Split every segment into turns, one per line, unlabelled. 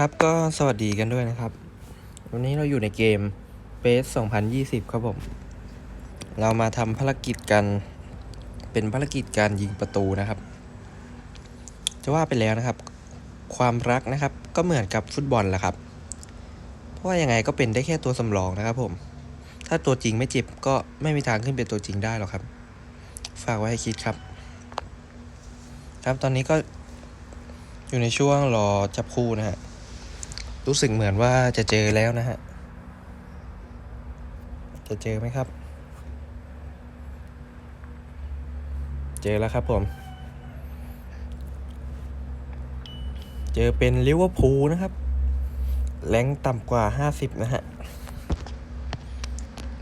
ครับก็สวัสดีกันด้วยนะครับ วันนี้เราอยู่ในเกม p a c e 2020 ครับผม เรามาทำภารกิจกัน เป็นภารกิจการยิงประตูนะครับ จะว่าไปแล้วนะครับ ความรักนะครับก็เหมือนกับฟุตบอลแหละครับ เพราะว่ายังไงก็เป็นได้แค่ตัวสำรองนะครับผม ถ้าตัวจริงไม่เจ็บก็ไม่มีทางขึ้นเป็นตัวจริงได้หรอกครับ ฝากไว้ให้คิดครับ ครับตอนนี้ก็อยู่ในช่วงรอจับคู่นะฮะ รู้สึกเหมือนว่าจะเจอแล้วนะฮะ จะเจอไหมครับ เจอแล้วครับผม เจอเป็นลิเวอร์พูลนะครับ แรงต่ำกว่า 50 นะฮะ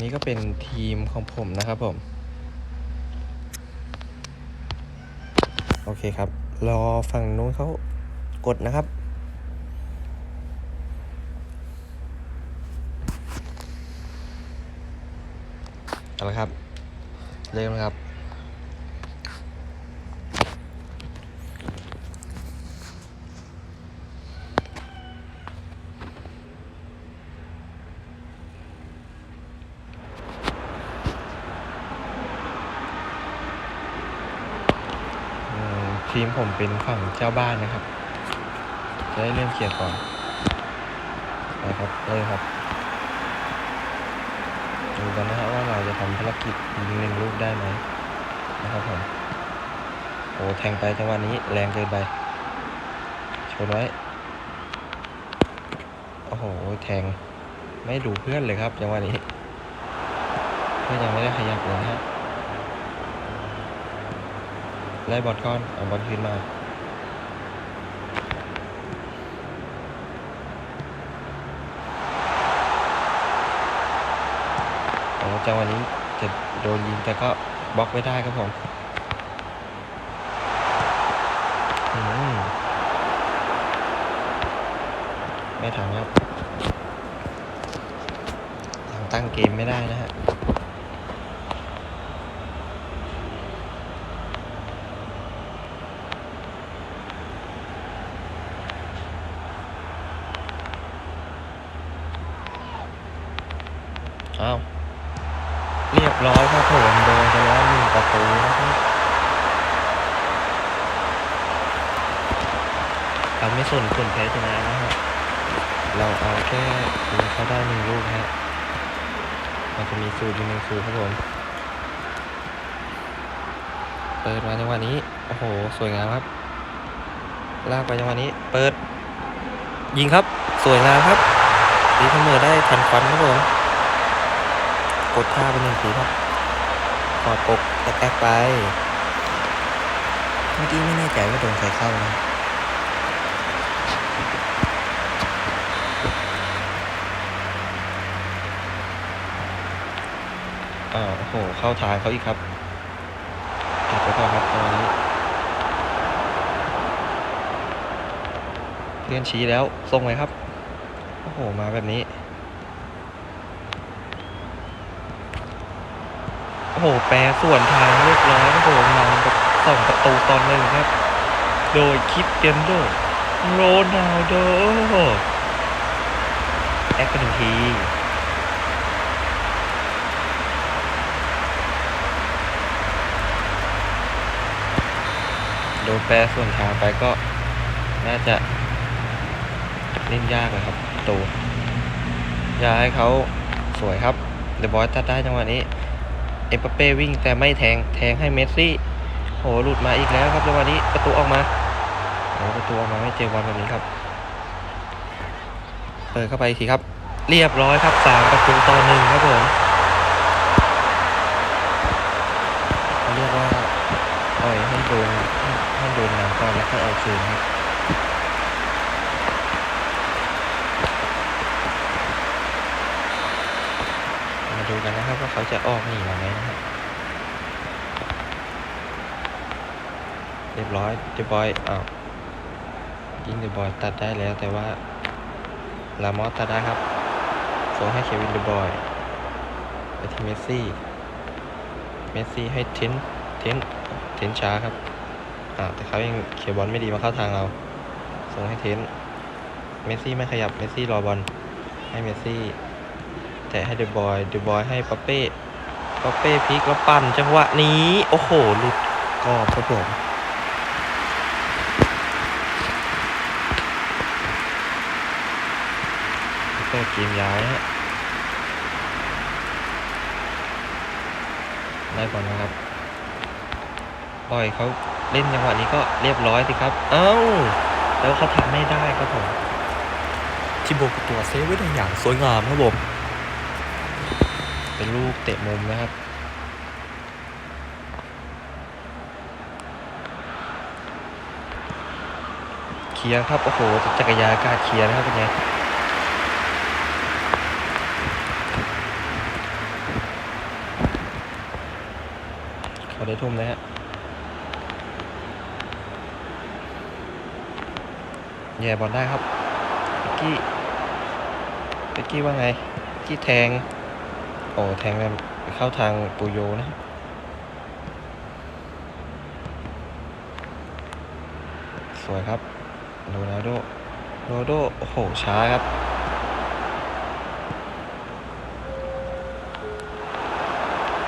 นี่ก็เป็นทีมของผมนะครับผม โอเคครับ รอฝั่งนู้นเขากดนะครับ เอาละครับเริ่มนะครับ ทีมผมเป็นฝั่งเจ้าบ้านนะครับ จะได้เริ่มเขียนก่อนนะครับเริ่มครับ ดูกันนะฮะว่าเราจะทำภารกิจยิงหนึ่งลูกได้ไหมนะครับผมโอ้แทงไปจังหวะนี้แรงเกินไปชนไว้โอ้โหแทงไม่ดูเพื่อนเลยครับจังหวะนี้เพื่อนยังไม่ได้ขยับเลยฮะไล่บอลก้อนเอาบอลคืนมา จังหวะนี้จะโดนยิงแต่ก็บล็อกไม่ได้ครับผมไม่ทันครับยังตั้งเกมไม่ได้นะฮะ เราไม่สนผลแพ้ชนะนะฮะเราเอาแค่ยิงเขาได้หนึ่งลูกฮะเราจะมีสูตรยู่หนึ่งสูตรครับผมเปิดมาจังหวะนี้โอ้โหสวยงามครับ ลากไปจังหวะนี้ เปิด ยิงครับ สวยงามครับตีเสมอได้ทันควันครับผมกดท่าไปหนึ่งทีครับกอดปกแตกไป เมื่อกี้ไม่แน่ใจว่าโดนใครเข้านะ อ่าว โอ้โหเข้าทางเขาอีกครับเก็บไปก่อนครับตอนนี้ เพื่อนชี้แล้วส่งไหมครับ โอ้โห มาแบบนี้ โอ้โห แปรส่วนทางเรียบร้อยครับผมนำกับสองประตูตอนหนึ่งครับ โดยคิดเกนโดโรนัลโดแอคกันหนึ่งที โดน แปรส่วนทางไปก็น่าจะเล่นยากเลยครับตูอย่าให้เขาสวยครับเดอะบอยตัดได้จังหวะนี้ เอ็มปเป้วิ่งแต่ไม่แทงแทงให้เมสซี่โหหลุดมาอีกแล้วครับจังหวะนี้ประตูออกมาโอ้ประตูออกมาไม่เจอบอลแบบนี้ครับ เปิดเข้าไปอีกทีครับ เรียบร้อยครับสามประตูต่อหนึ่งครับผมเขาเรียกว่าปล่อยให้โดน ให้ให้โดนน้ำก่อนแล้วค่อยเอาคืนครับมาดูกันนะครับว่าเขาจะออกหนีมาไหมนะครับเรียบร้อยเดบอยอ้าวยิงเดบอยตัดได้แล้วแต่ว่าลามอสตัดได้ครับส่งให้เควินเดบอยไปที่เมสซี่เมสซี่ให้เทนเทนเทนช้าครับ อ่าแต่เขายังเขียบอลไม่ดีมาเข้าทางเรา ส่งให้เทนเมสซี่ไม่ขยับ เมสซี่รอบอล ให้เมสซี่ แตะให้เดบอย เดบอยให้ปาเป้ปาเป้พลิกแล้วปั่นจังหวะนี้ โอ้โห หลุดกรอบครับผมเปิดเกมย้ายฮะได้บอลนะครับปล่อยเขา เล่นจังหวะนี้ก็เรียบร้อยสิครับ เอ้า แล้วเขาทำไม่ได้ครับผมที่โบกตัวเซฟไว้ได้อย่างสวยงามครับผม เป็นลูกเตะมุมนะครับ เคลียร์ครับ โอ้โห จักรยานอากาศเคลียร์นะครับเป็นไงเขาได้ทุ่มนะฮะ แย่บอลได้ครับเบกกี้เบกกี้ว่าไงเบกกี้แทง โอ้แทงไปเข้าทางปูโยนะสวยครับโรนัลโดโรนัลโดโอ้โหช้าครับ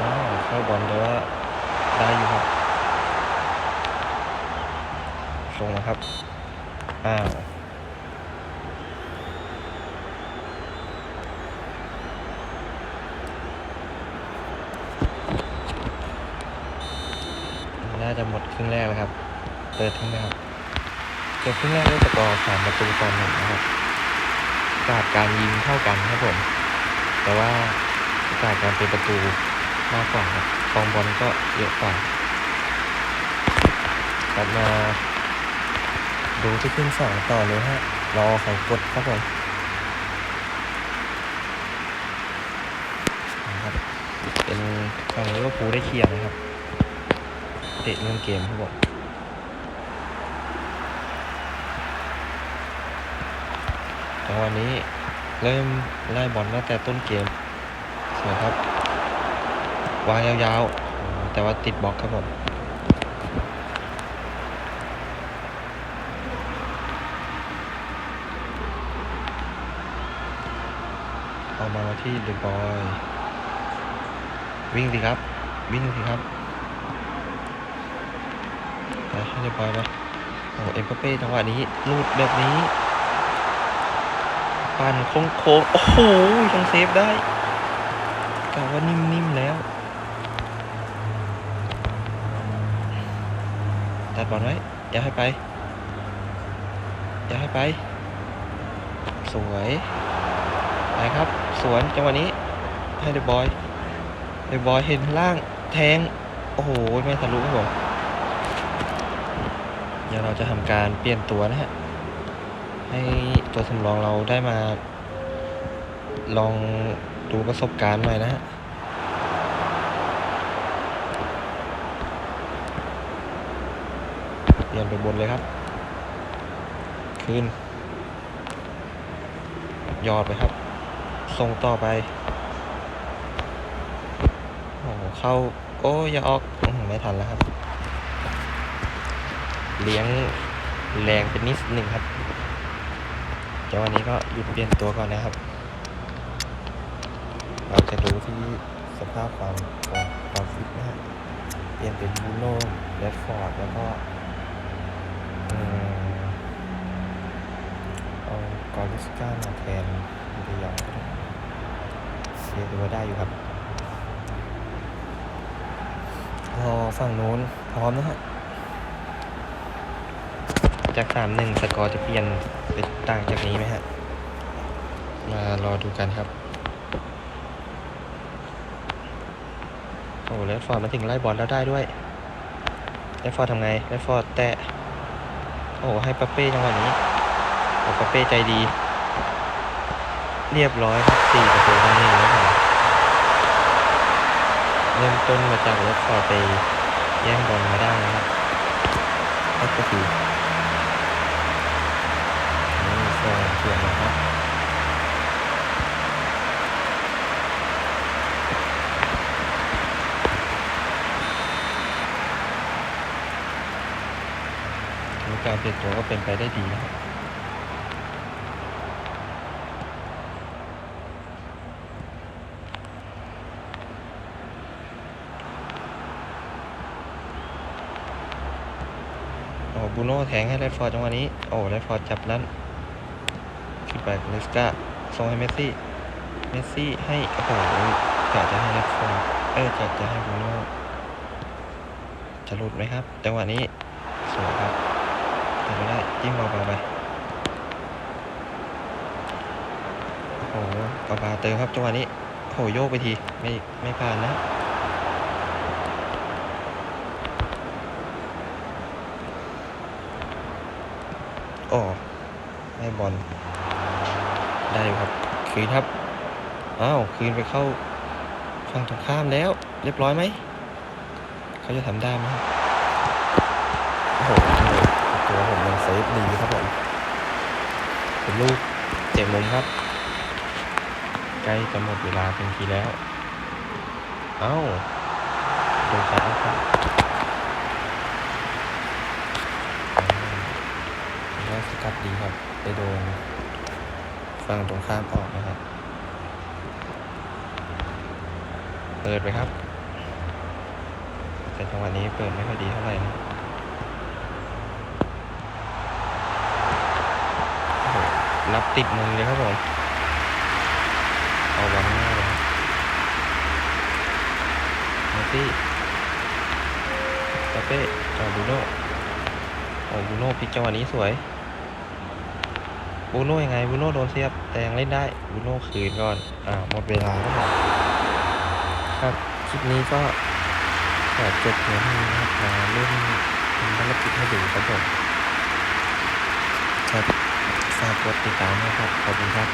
อ้าวเข้าบอลแต่ว่าได้อยู่ครับส่งนะครับ อ้าน่าจะหมดครึ่งแรกแล้วครับ เปิดทิ้งนะครับเกมครึ่งแรกได้สกอร์สามประตูต่อหนึ่งนะครับโอกาสการยิงเท่ากันครับผม แต่ว่าโอกาสการเป็นประตูมากกว่าครับครองบอลก็เยอะกว่า กลับมา ดูที่ครึ่งสองต่อเลยฮะ รอเขากดครับผมนะครับเป็นฝั่งลิเวอร์พูลได้เคลียร์นะครับ เตะเล่นเกมครับผมจังหวะนี้เริ่มไล่บอลตั้งแต่ต้นเกมสวยครับ วางยาวๆ แต่ว่าติดบล็อกครับผม เอามาที่เดอะบอยวิ่งสิครับ วิ่งสิครับไปให้เดอะบอยไปโอ้เอ็มบัปเป้จังหวะนี้ลูดแบบนี้ ปั่นโค้งๆโอ้โหยังเซฟได้กะว่านิ่มๆแล้วตัดบอลไว้อย่าให้ไป อย่าให้ไป สวย ไปครับ สวนจังหวะนี้ให้เดบอยเดบอยเห็นล่างแทง โอ้โห ไม่ทะลุครับผมเดี๋ยวเราจะทำการเปลี่ยนตัวนะฮะ ให้ตัวสำรองเราได้มา ลองดูประสบการณ์หน่อยนะฮะเปลี่ยนไปบนเลยครับคืนยอดไปครับ ส่งต่อไป โอ้เข้า โอ้ยอย่าออกอไม่ทันแล้วครับ เลี้ยงแรงเป็นนิดหนึ่งครับจังหวะนี้ก็หยุดเปลี่ยนตัวก่อนนะครับ เราจะดูที่สภาพความความความฟิตนะฮะเปลี่ยนเป็นบูโน่แรดฟอร์ดแล้วก็เอากอริสกามาแทนเดียองก็ได้ เรียกได้ว่าได้อยู่ครับ พอฝั่งนู้นพร้อมนะฮะ จากสามหนึ่งสกอร์จะเปลี่ยนเป็นต่างจากนี้ไหมฮะ มารอดูกันครับ โอ้แล้วฟอร์ดมาถึงไล่บอลแล้วได้ด้วยแลวฟอร์ดทำไงแลวฟอร์ดแตะ โอ้ให้ปาเป้จังหวะนี้โอ้ปาเป้ใจดี เรียบร้อยครับสี่ประตูตอหนึ่งแล้วผมเริ่มต้นมาจากแลวฟอร์ไปแย่งบอลมาได้นะครับก็คือนี่ส่งเขียนนะครับการเปลี่ยนตัวก็เป็นไปได้ดีนะครับ บูโน่แทงให้แรฟอร์ดจังหวะนี้ โอ้แรฟอร์ดจับนั้นขึ้นไปเลสกาส่งให้เมสซี่ เมสซี่ให้ โอ้โหกะจะให้แรฟอร์ดเออจะจะให้บูโน่จะหลุดไหมครับ จังหวะนี้สวยครับทำไม่ได้จิ้มเบาๆไปโอ้โหกาบาเติมครับจังหวะนี้โอ้โหโยกไปที ไม่ไม่ผ่านนะ โอ้ให้บอลได้อยู่ครับ คืนครับ อ้าว คืนไปเข้าฝั่งตรงข้ามแล้ว เรียบร้อยไหม เขาจะทำได้ไหมโอ้โหตัวผมยังเซฟดีครับผมเป็นลูกเจ็บมุมครับ ใกล้จะหมดเวลาเป็นทีแล้ว เอ้าดูซ้าครับ แล้วสกัดดีครับ ไปโดนฝั่งตรงข้ามออกนะครับ เปิดไปครับ แต่จังหวะนี้เปิดไม่ค่อยดีเท่าไหร่นะโอ้โหรับติดมือเลยครับผม เอาวางหน้าเลยครับเมสซี่ตาเป้จอบูโน่โอ้บูโน่พลิกจังหวะนี้สวย บูโน่ยังไงบูโน่โดนเสียบแต่ยังเล่นได้บูโน่คืนก่อนอ่าหมดเวลาแล้วครับครับคลิปนี้ก็ขอจบเพียงเท่านี้นะครับมาเล่นทำภารกิจให้ดูครับผมครับฝากกดติดตามนะครับขอบคุณครับ